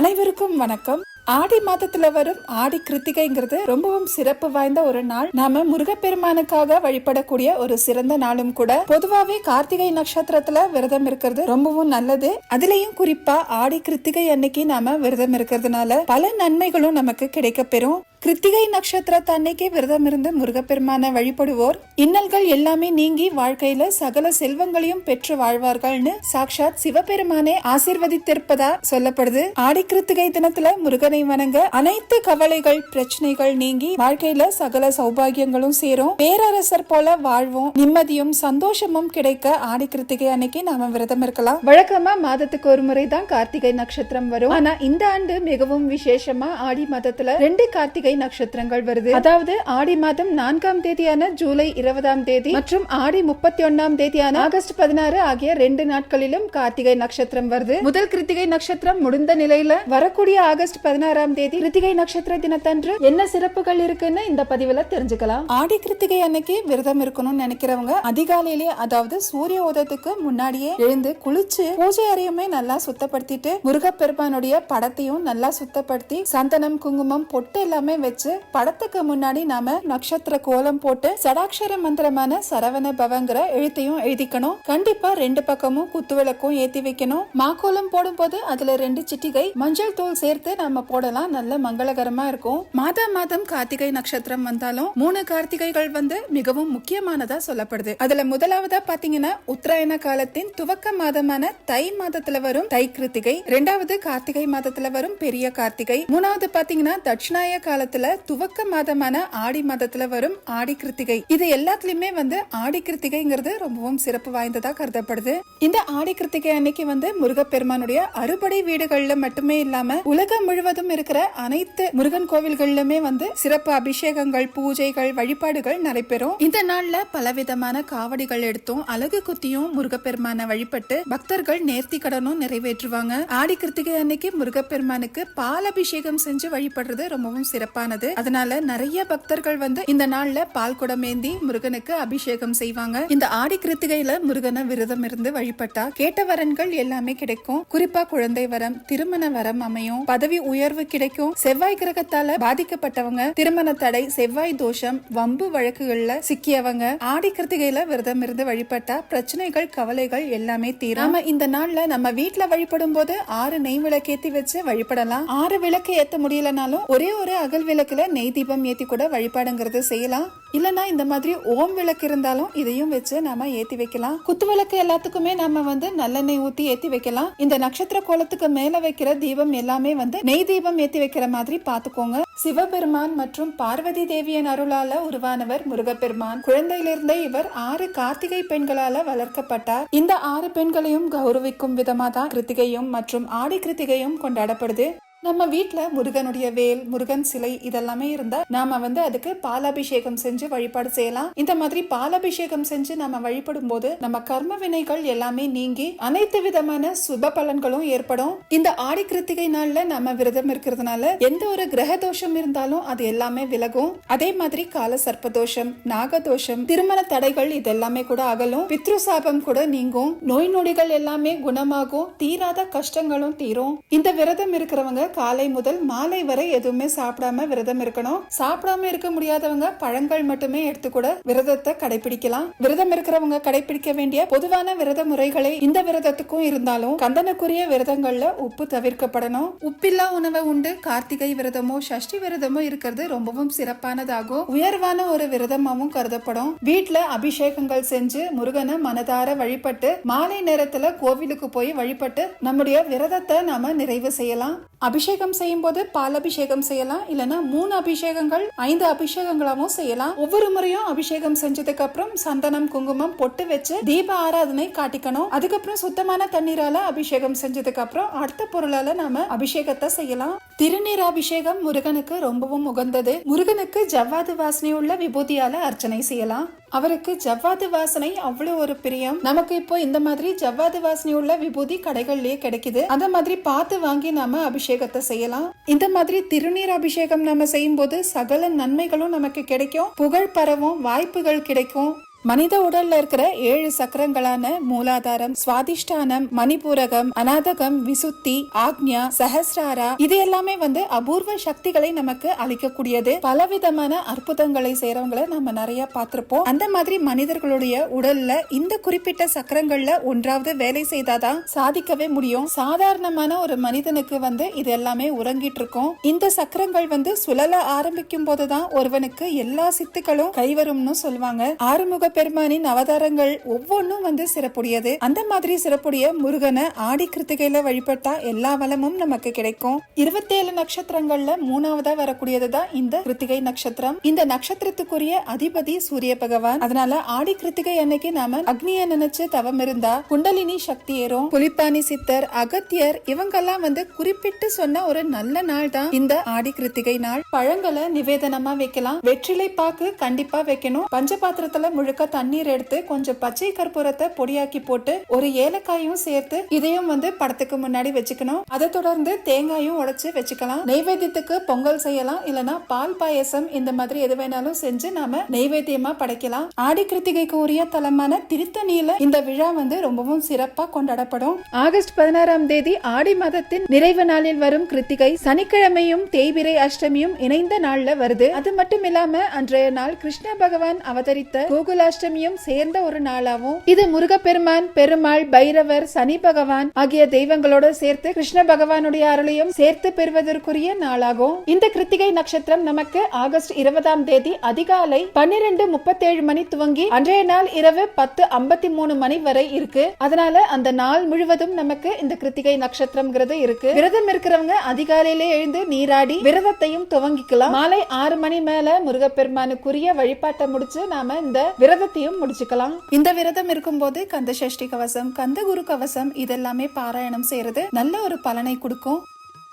அனைவருக்கும் வணக்கம். ஆடி மாதத்துல வரும் ஆடி கிருத்திகைங்கிறது ரொம்பவும் சிறப்பு வாய்ந்த ஒரு நாள். நாம முருகப்பெருமானுக்காக வழிபடக்கூடிய ஒரு சிறந்த நாளும் கூட. பொதுவாவே கார்த்திகை நட்சத்திரத்துல விரதம் இருக்கிறது ரொம்பவும் நல்லது. அதுலயும் குறிப்பா ஆடி கிருத்திகை அன்னைக்கு நாம விரதம் இருக்கிறதுனால பல நன்மைகளும் நமக்கு கிடைக்க பெறும். கிருத்திகை நட்சத்திர அன்னைக்கு விரதம் இருந்து முருகப்பெருமான வழிபடுவோர் இன்னல்கள் எல்லாமே நீங்கி வாழ்க்கையில சகல செல்வங்களையும் பெற்று வாழ்வார்கள்னு சாக்ஷாத் சிவபெருமானே ஆசிர்வதித்திருப்பதா சொல்லப்படுது. ஆடி கிருத்திகை தினத்துல முருகனை வணங்க அனைத்து கவலைகள் பிரச்சனைகள் நீங்கி வாழ்க்கையில சகல சௌபாகியங்களும் சேரும். பேரரசர் போல வாழ்வோம். நிம்மதியும் சந்தோஷமும் கிடைக்க ஆடி கிருத்திகை அன்னைக்கு நாம விரதம் இருக்கலாம் வழக்கமா மாதத்துக்கு ஒரு முறை தான் கார்த்திகை நட்சத்திரம் வரும். ஆனா இந்த ஆண்டு மிகவும் விசேஷமா ஆடி மாதத்துல ரெண்டு கார்த்திகை நட்சத்திரங்கள் வருது. அதாவது ஆடி மாதம் நான்காம் தேதியான ஜூலை இருபதாம் தேதி மற்றும் ஆடி முப்பத்தி ஒன்னாம் தேதியான ஆகஸ்ட் பதினாறு ஆகிய ரெண்டு நாட்களிலும் கார்த்திகை நட்சத்திரம் வருது. முதல் கிருத்திகை நட்சத்திரம் முடிந்த நிலையில வரக்கூடிய ஆகஸ்ட் பதினாறாம் தேதி கிருத்திகை நட்சத்திர தினத்தன்று என்ன சிறப்புகள் இருக்குன்னு இந்த பதிவுல தெரிஞ்சுக்கலாம். ஆடி கிருத்திகை அன்னைக்கு விரதம் இருக்கணும்னு நினைக்கிறவங்க அதிகாலையிலேயே அதாவது சூரிய உதயத்துக்கு முன்னாடியே எழுந்து குளிச்சு பூஜை அறையுமே நல்லா சுத்தப்படுத்திட்டு முருகப்பெருமானுடைய படத்தையும் நல்லா சுத்தப்படுத்தி சந்தனம் குங்குமம் பொட்டு எல்லாமே வச்சு படத்துக்கு முன்னாடி நாம நட்சத்திர கோலம் போட்டு சடாட்சர மந்திரமான சரவண பவங்கிற எழுத்தையும் எழுதிக்கணும். கண்டிப்பா ரெண்டு பக்கமும் குத்துவிளக்கும் ஏத்தி வைக்கணும். மாக்கோலம் போடும் போது அதுல ரெண்டு சிட்டிகை மஞ்சள் தூள் சேர்த்து நாம போடலாம். நல்ல மங்களகரமா இருக்கும். மாதா மாதம் கார்த்திகை நட்சத்திரம் வந்தாலும் மூணு கார்த்திகைகள் வந்து மிகவும் முக்கியமானதா சொல்லப்படுது. அதுல முதலாவதா பாத்தீங்கன்னா உத்தராயண காலத்தின் துவக்க மாதமான தை மாதத்துல வரும் தை கிருத்திகை. ரெண்டாவது கார்த்திகை மாதத்துல வரும் பெரிய கார்த்திகை. மூணாவது பாத்தீங்கன்னா தட்சிணாய காலத்துல துவக்க மாதமான ஆடி மாதத்துல வரும் ஆடி கிருத்திகை. இது எல்லாத்துலயுமே வந்து ஆடி கிருத்திகைங்கிறது ரொம்பவும் சிறப்பு வாய்ந்ததா கருதப்படுது. இந்த ஆடி கிருத்திகை அன்னைக்கு வந்து முருகப்பெருமானுடைய அறுபடை வீடுகள்ல மட்டுமே இல்லாம உலகம் முழுவதும் இருக்கிற அனைத்து முருகன் கோவில்கள்லுமே வந்து சிறப்பு அபிஷேகங்கள் பூஜைகள் வழிபாடுகள் நடைபெறும். இந்த நாள்ல பலவிதமான காவடிகள் எடுத்தும் அழகு குத்தியும் முருகப்பெருமான வழிபட்டு பக்தர்கள் நேர்த்தி கடனும் நிறைவேற்றுவாங்க. ஆடி கிருத்திகை அன்னைக்கு முருகப்பெருமானுக்கு பால் அபிஷேகம் செஞ்சு வழிபடுறது ரொம்பவும் சிறப்பானது. அதனால நிறைய பக்தர்கள் வந்து இந்த நாள்ல பால் குடம் ஏந்தி முருகனுக்கு அபிஷேகம் செய்வாங்க. இந்த ஆடி கிருத்திகையில முருகனை விரதம் இருந்து வழிபட்டா கேட்ட வரன்கள் எல்லாமே கிடைக்கும். குறிப்பா குழந்தை வரம் திருமண வரம் அமையும். பதவி உயர்வு கிடைக்கும். செவ்வாய் கிரகத்தால பாதிக்கப்பட்டவங்க திருமண தடை செவ்வாய் தோஷம் வம்பு வழக்குகள்ல சிக்கியவங்க ஆடி கிருத்திகையில விரதம் இருந்து வழிபட்டா பிரச்சனைகள் கவலைகள் எல்லாமே தீராம. இந்த நாள்ல நம்ம வீட்டுல வழிபடும் போது ஆறு நெய் விளக்கேத்தி வச்சு வழிபடலாம். ஆறு விளக்கு ஏத்த முடியலனாலும் ஒரே ஒரு அகல் விளக்குல நெய் தீபம் ஏத்தி கூட வழிபாடுங்கிறது செய்யலாம். இல்லனா இந்த மாதிரி ஓம் விளக்கு இருந்தாலும் இதையும் வச்சு நாம ஏத்தி வைக்கலாம். குத்து விளக்கு எல்லாத்துக்குமே நாம வந்து நல்லெண்ணெய் ஊத்தி ஏத்தி வைக்கலாம். இந்த நட்சத்திர கோலத்துக்கு மேல வைக்கிற தீபம் எல்லாமே வந்து நெய் தீபம் ஏத்தி வைக்கிற மாதிரி பாத்துக்கோங்க. சிவபெருமான் மற்றும் பார்வதி தேவியின் அருளால உருவானவர் முருகப்பெருமான். குழந்தையிலிருந்தே இவர் ஆறு கார்த்திகை பெண்களால வளர்க்கப்பட்டார். இந்த ஆறு பெண்களையும் கௌரவிக்கும் விதமா தான் கிருத்திகையும் மற்றும் ஆடி கிருத்திகையும் கொண்டாடப்படுது. நம்ம வீட்டில் முருகனுடைய வேல் முருகன் சிலை இதெல்லாமே இருந்தா நாம வந்து அதுக்கு பாலாபிஷேகம் செஞ்சு வழிபாடு செய்யலாம். இந்த மாதிரி பாலாபிஷேகம் செஞ்சு நம்ம வழிபடும் போது நம்ம கர்ம வினைகள் எல்லாமே நீங்கி அனைத்து விதமான சுப பலன்களும் ஏற்படும். இந்த ஆடி கிருத்திகை நாள்ல நம்ம விரதம் இருக்கிறதுனால எந்த ஒரு கிரக தோஷம் இருந்தாலும் அது எல்லாமே விலகும். அதே மாதிரி கால சர்ப்ப தோஷம் நாக தோஷம் திருமண தடைகள் இதெல்லாமே கூட அகலும். பித்ரு சாபம் கூட நீங்கும். நோய் நொடிகள் எல்லாமே குணமாகும். தீராத கஷ்டங்களும் தீரும். இந்த விரதம் இருக்கிறவங்க காலை முதல் மாலை வரை எதுவுமே சாப்பிடாம விரதம் இருக்கணும். சாப்பிடாம இருக்க முடியாதவங்க பழங்கள் மட்டுமே எடுத்து கூட விரதத்தை கடைபிடிக்கலாம். விரதம் இருக்கிறவங்க கடைபிடிக்க வேண்டிய பொதுவான விரத முறைகளை இந்த விரதத்துக்கும் இருந்தாலும் கந்தனுக்குரிய விரதங்கள்ல உப்பு தவிர்க்கப்படணும். உப்பில்லா உணவை உண்டு. கார்த்திகை விரதமோ சஷ்டி விரதமோ இருக்கிறது ரொம்பவும் சிறப்பானதாகும். உயர்வான ஒரு விரதமாவும் கருதப்படும். வீட்டுல அபிஷேகங்கள் செஞ்சு முருகனை மனதார வழிபட்டு மாலை நேரத்துல கோவிலுக்கு போய் வழிபட்டு நம்முடைய விரதத்தை நாம நிறைவு செய்யலாம். அபிஷேகம் செய்யும் போது பால் அபிஷேகம் செய்யலாம் இல்லைன்னா மூணு அபிஷேகங்கள் ஐந்து அபிஷேகங்களாகவும் செய்யலாம். ஒவ்வொரு முறையும் அபிஷேகம் செஞ்சதுக்கு அப்புறம் சந்தனம் குங்குமம் பொட்டு வச்சு தீப ஆராதனை காட்டிக்கணும். அதுக்கப்புறம் சுத்தமான தண்ணீரால அபிஷேகம் செஞ்சதுக்கு அப்புறம் அடுத்த பொருளால நாம அபிஷேகத்தை செய்யலாம். திருநீர் அபிஷேகம் முருகனுக்கு ரொம்பவும் உகந்தது. முருகனுக்கு ஜவ்வாது வாசனை உள்ள விபூதியால அர்ச்சனை செய்யலாம். அவருக்கு ஜவ்வாது வாசனை அவ்வளவு ஒரு பிரியம். நமக்கு இப்போ இந்த மாதிரி ஜவ்வாது வாசனை உள்ள விபூதி கடைகள்லயே கிடைக்குது. அந்த மாதிரி பார்த்து வாங்கி நாம அபிஷேகத்தை செய்யலாம். இந்த மாதிரி திருநீர் அபிஷேகம் நம்ம செய்யும் போது சகல நன்மைகளும் நமக்கு கிடைக்கும். புகழ் பரவும் வாய்ப்புகள் கிடைக்கும். மனித உடல்ல இருக்கிற ஏழு சக்கரங்களான மூலாதாரம் சுவாதிஷ்டானம் மணிபூரகம் அநாதகம் விசுத்தி ஆக்ஞா சஹஸ்ராரா இது எல்லாமே வந்து அபூர்வ சக்திகளை நமக்கு அளிக்கக்கூடியது. பலவிதமான அற்புதங்களை செய்யறவங்களை நம்ம நிறைய பார்த்திருப்போம். அந்த மாதிரி மனிதர்களுடைய உடல்ல இந்த குறிப்பிட்ட சக்கரங்கள்ல ஒன்றாவது வேலை செய்தாதான் சாதிக்கவே முடியும். சாதாரணமான ஒரு மனிதனுக்கு வந்து இது எல்லாமே உறங்கிட்டு இருக்கும் இந்த சக்கரங்கள் வந்து சுழல ஆரம்பிக்கும் போதுதான் ஒருவனுக்கு எல்லா சித்துக்களும் கைவரும்னு சொல்லுவாங்க. ஆறுமுக சிவபெருமானின் அவதாரங்கள் ஒவ்வொன்றும் வந்து சிறப்புடையது. அந்த மாதிரி சிறப்புடைய முருகனை ஆடி கிருத்திகையில வழிபட்டா எல்லா வளமும் நமக்கு கிடைக்கும். இருபத்தேழு நட்சத்திரங்கள்ல மூணாவதா வரக்கூடியதுதான் இந்த கிருத்திகை நட்சத்திரம். இந்த நட்சத்திரத்துக்குரிய அதிபதி சூரிய பகவான். அதனால ஆடி கிருத்திகை அன்னைக்கு நாம அக்னிய நினைச்சு தவம் இருந்தா குண்டலினி சக்தி ஏறும். புலிப்பாணி சித்தர் அகத்தியர் இவங்கெல்லாம் வந்து குறிப்பிட்டு சொன்ன ஒரு நல்ல நாள் தான் இந்த ஆடி கிருத்திகை நாள். பழங்களை நிவேதனமா வைக்கலாம். வெற்றிலை பாக்கு கண்டிப்பா வைக்கணும். பஞ்சபாத்திரத்துல முழுக்க தண்ணீர் எடுத்து கொஞ்சம் பச்சை கற்பூரத்தை பொடியாக்கி போட்டு ஒரு ஏலக்காயும் சேர்த்து இதையும் வந்து படத்துக்கு முன்னாடி வச்சுக்கணும். அதை தொடர்ந்து தேங்காயும் உடைச்சு வச்சுக்கலாம். நெய்வேத்தியத்துக்கு பொங்கல் செய்யலாம். இல்லனா பால் பாயசம் இந்த மாதிரி எது வேணாலும் செஞ்சு நாம நெய்வேத்தியமா படைக்கலாம். ஆடி கிருத்திகைக்கு உரிய தலமான திருத்தணியில இந்த விழா வந்து ரொம்பவும் சிறப்பா கொண்டாடப்படும். ஆகஸ்ட் பதினாறாம் தேதி ஆடி மாதத்தின் நிறைவு நாளில் வரும் கிருத்திகை சனிக்கிழமையும் தேய்பிரை அஷ்டமியும் இணைந்த நாள்ல வருது. அது மட்டும் இல்லாம அன்றைய நாள் கிருஷ்ண பகவான் அவதரித்த அஷ்டமியும் சேர்ந்த ஒரு நாளாவும் இது முருகப்பெருமான் பெருமாள் பைரவர் சனி பகவான் ஆகிய தெய்வங்களோட சேர்த்து கிருஷ்ண பகவானுடைய அருளையும் சேர்த்து பெறுவதற்குரிய நாளாகும். இந்த கிருத்திகை நட்சத்திரம் நமக்கு ஆகஸ்ட் இருபதாம் தேதி அதிகாலை பன்னிரண்டு முப்பத்தேழு மணி துவங்கி அன்றைய நாள் இரவு பத்து ஐம்பத்தி மூணு மணி வரை இருக்கு. அதனால அந்த நாள் முழுவதும் நமக்கு இந்த கிருத்திகை நட்சத்திரம்ங்கிறது இருக்கு. விரதம் இருக்கிறவங்க அதிகாலையிலே எழுந்து நீராடி விரதத்தையும் துவங்கிக்கலாம். மாலை ஆறு மணி மேல முருகப்பெருமானுக்குரிய வழிபாட்டை முடிச்சு நாம இந்த விரத விரதத்தையும் முடிச்சுக்கலாம். இந்த விரதம் இருக்கும்போது கந்த சஷ்டி கவசம் கந்த குரு கவசம் இதெல்லாமே பாராயணம் செய்யறது நல்ல ஒரு பலனை கொடுக்கும்.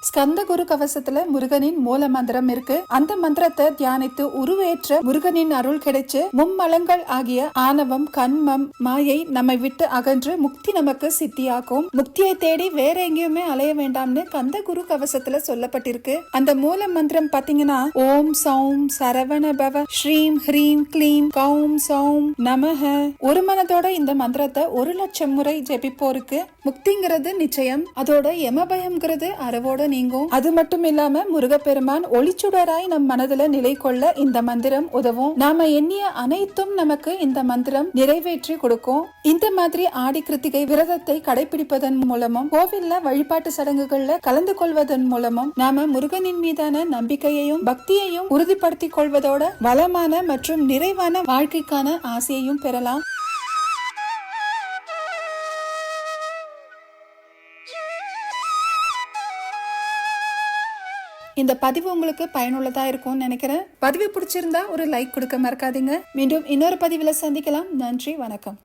ஸ்கந்த குரு கவசத்துல முருகனின் மூல மந்திரம் இருக்கு. அந்த மந்திரத்தை தியானித்து உருவேற்ற முருகனின் அருள் கிடைச்சு மும்மலங்கள் ஆகிய ஆணவம் கண்மம் மாயை நம்மை விட்டு அகன்று முக்தி நமக்கு சித்தியாக்கும். முக்தியை தேடி வேற எங்கேயுமே அலைய வேண்டாம்னு கந்த குரு கவசத்துல சொல்லப்பட்டிருக்கு. அந்த மூல மந்திரம் பாத்தீங்கன்னா ஓம் சௌம் சரவண பவ ஸ்ரீம் ஹ்ரீம் க்ளீம் கௌம் சௌம் நமஹ. ஒரு மனதோட இந்த மந்திரத்தை ஒரு லட்சம் முறை ஜெபிப்போருக்கு. முக்திங்கிறது நிச்சயம் அதோட எமபயம்ங்கிறது அறவோட நீங்கும். அது மட்டும் இல்லாம முருகப்பெருமான் ஒளிச்சுடராய் நம் மனதுல நிலை கொள்ள இந்த மந்திரம் உதவும். நாம எண்ணிய அனைத்தும் நமக்கு இந்த மந்திரம் நிறைவேற்றி கொடுக்கும். இந்த மாதிரி ஆடி கிருத்திகை விரதத்தை கடைபிடிப்பதன் மூலமும் கோவில்ல வழிபாட்டு சடங்குகள்ல கலந்து கொள்வதன் மூலமும் நாம முருகனின் மீதான நம்பிக்கையையும் பக்தியையும் உறுதிப்படுத்திக் கொள்வதோட வளமான மற்றும் நிறைவான வாழ்க்கைக்கான ஆசையையும் பெறலாம். இந்த பதிவு உங்களுக்கு பயனுள்ளதா இருக்கும்னு நினைக்கிறேன். பதிவு பிடிச்சிருந்தா ஒரு லைக் கொடுக்க மறக்காதீங்க. மீண்டும் இன்னொரு பதிவில் சந்திக்கலாம். நன்றி வணக்கம்.